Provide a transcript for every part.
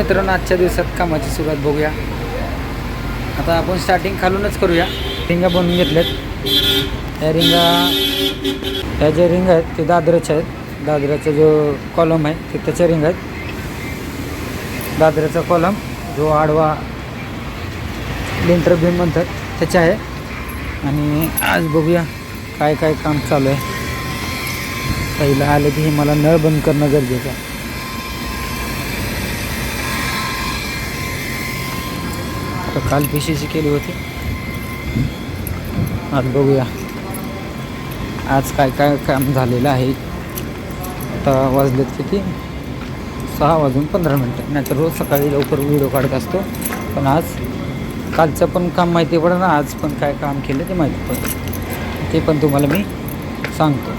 मित्रांनो आजच्या दिवसात कामाची सुरुवात बघूया. आता आपण स्टार्टिंग खालूनच करूया. रिंगा बनवून घेतल्यात. या रिंगा ह्या ज्या रिंग आहेत ते दादराच्या आहेत. दादराचा जो कॉलम आहे ते त्याच्या रिंग आहेत. दादराचा कॉलम जो आडवा लिंटर बीम म्हणतात त्याचे आहे. आणि आज बघूया काय काय काम चालू आहे. पहिलं आलं की हे मला नळ बंद करणं गरजेचं आहे. तर काल पिशीची केली होती. आज बघूया. आज काय काय काम झालेलं आहे. आता वाजलेत किती? सहा वाजून पंधरा मिनटं. नाहीतर रोज सकाळी लवकर व्हिडिओ काढत असतो. पण आज कालचं पण काम माहिती पडेल ना. आज पण काय काम केलं ते माहिती पडेल. ते पण तुम्हाला मी सांगतो.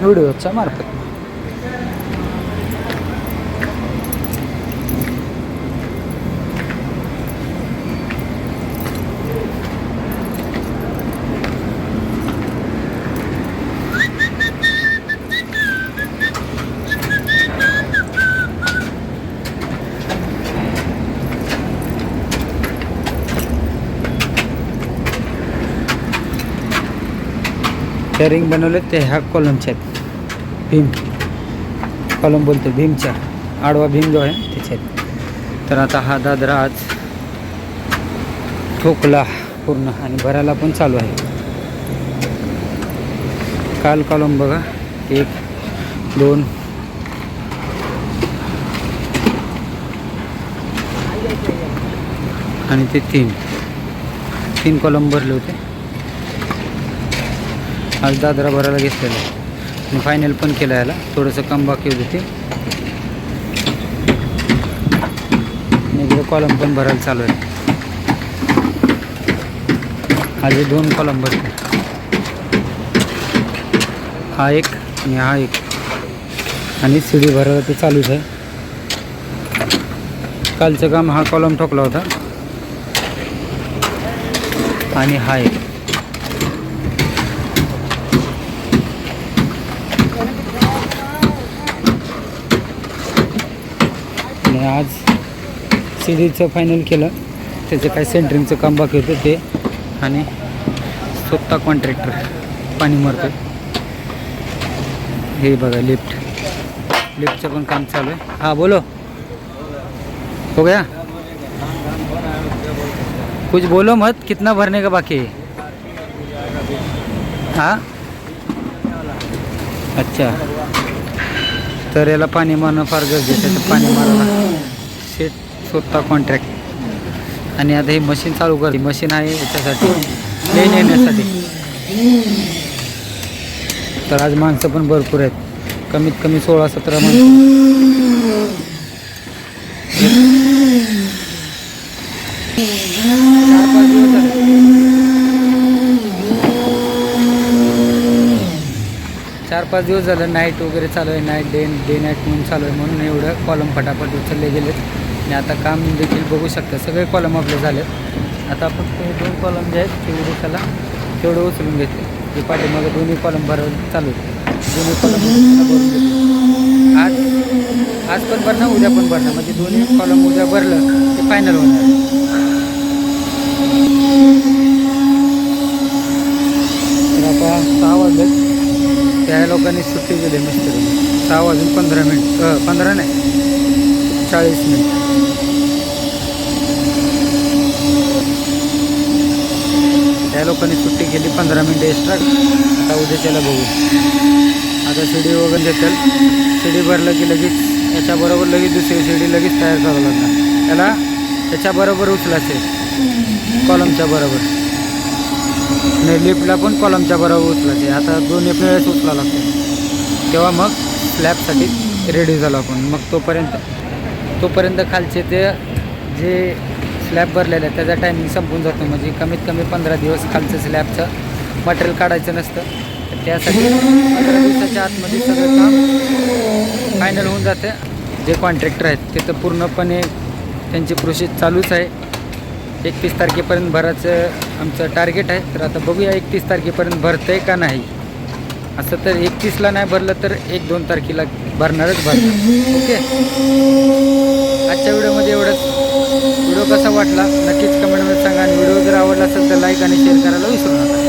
व्हिडिओच्या मार्फत. त्या रिंग बनवले ते ह्या कॉलमच्या आहेत. भीम. कॉलम बोलतो भीमच्या आडवा भीम जो आहे त्याच्यात आहेत. तर आता हा दादरा आज ठोकला पूर्ण आणि भरायला पण चालू आहे. काल कॉलम बघा एक दोन आणि ते तीन. तीन कॉलम भरले होते. आज दादरा भरायला घेतलेला आहे. आणि फायनल पण केलं याला. थोडंसं कम बाकी होते ते. आणि इकडे कॉलम पण भरायला चालू आहे. आज दोन कॉलम भरते. हा एक आणि हा एक. आणि सीडी भरायला ते चालूच आहे. कालचं काम हा कॉलम ठोकला होता. आणि हा एक. आणि आज सीडीचं फायनल केलं. त्याचं काय सेंटरिंगचं काम बाकी होतं ते. आणि स्वतः कॉन्ट्रॅक्टर पाणी मारतो हे बघा लिफ्ट लिफ्टचं पण काम चालू आहे. हां बोलो. हो गया? कुछ बोलो मत कितना भरने का बाकी है? हाँ? अच्छा. तर याला पाणी मारणं फार गरजेचं आहे. तर पाणी मारायला शेत स्वतः कॉन्ट्रॅक्ट आणि आता ही मशीन चालू करते. मशीन आहे याच्यासाठी. लेन येण्यासाठी. तर आज माणसं पण भरपूर आहेत. कमीत कमी सोळा सतरा माणसं चार पाच दिवस झाले चार पाच दिवस झालं नाईट वगैरे चालू आहे नाईट डे डे नाईट म्हणून चालू आहे म्हणून एवढं कॉलम फटाफट उचलले गेलेत. आणि आता काम देखील बघू शकता. सगळे कॉलम आपले झालेत. आता फक्त हे दोन कॉलम जे आहेत ते उद्या त्याला तेवढं उचलून घेतले. जे पाठीमागे दोन्ही कॉलम भरायला चालू दोन्ही कॉलम भरून घेतले. आज आज पण भरणं उद्या पण भरणं. म्हणजे दोन्ही कॉलम उद्या भरलं ते फायनल होणार. तर आता सहा वाजलेत. त्या लोकांनी सुट्टी दिली मिस्त्री सहा वाजून पंधरा मिनिट पंधरा नाही चाळीस मिनिट. त्या लोकांनी सुट्टी केली पंधरा मिनिटं एक्स्ट्रा आता उद्याच्याला बघू. आता शिडी वगैरे देतील. शिडी भरलं की लगेच याच्याबरोबर लगेच दुसरी शिडी लगेच तयार करावं लागणार. त्याला त्याच्याबरोबर उचलायचे कॉलमच्या बरोबर. आणि लिफ्टला पण कॉलमच्या बरोबर उचलायचे. आता दोन एक वेळेस उचला लागतो. तेव्हा मग स्लॅबसाठी रेडी झालो आपण. मग तोपर्यंत तोपर्यंत खालचे ते जे स्लॅब भरलेलं आहे त्याचा टायमिंग संपून जातो. म्हणजे कमीत कमी पंधरा दिवस खालचं स्लॅबचं मटेरियल काढायचं नसतं. तर त्यासाठी पंधरा दिवसाच्या आतमध्ये सगळं काम फायनल होऊन जातं. जे कॉन्ट्रॅक्टर आहेत ते तर पूर्णपणे त्यांची प्रोसेस चालूच आहे. एकतीस तारखेपर्यंत भरायचं आमचं टार्गेट आहे. तर आता बघूया एकतीस तारखेपर्यंत भरतं आहे का नाही. असं तर एकतीसला नाही भरलं तर एक दोन तारखेला भरणारच भरणार. ओके? आजच्या व्हिडिओमध्ये एवढंच. व्हिडिओ कसा वाटला नक्कीच कमेंटमध्ये सांगा आणि व्हिडिओ जर आवडला असेल तर लाईक आणि शेअर करायला विसरू नका.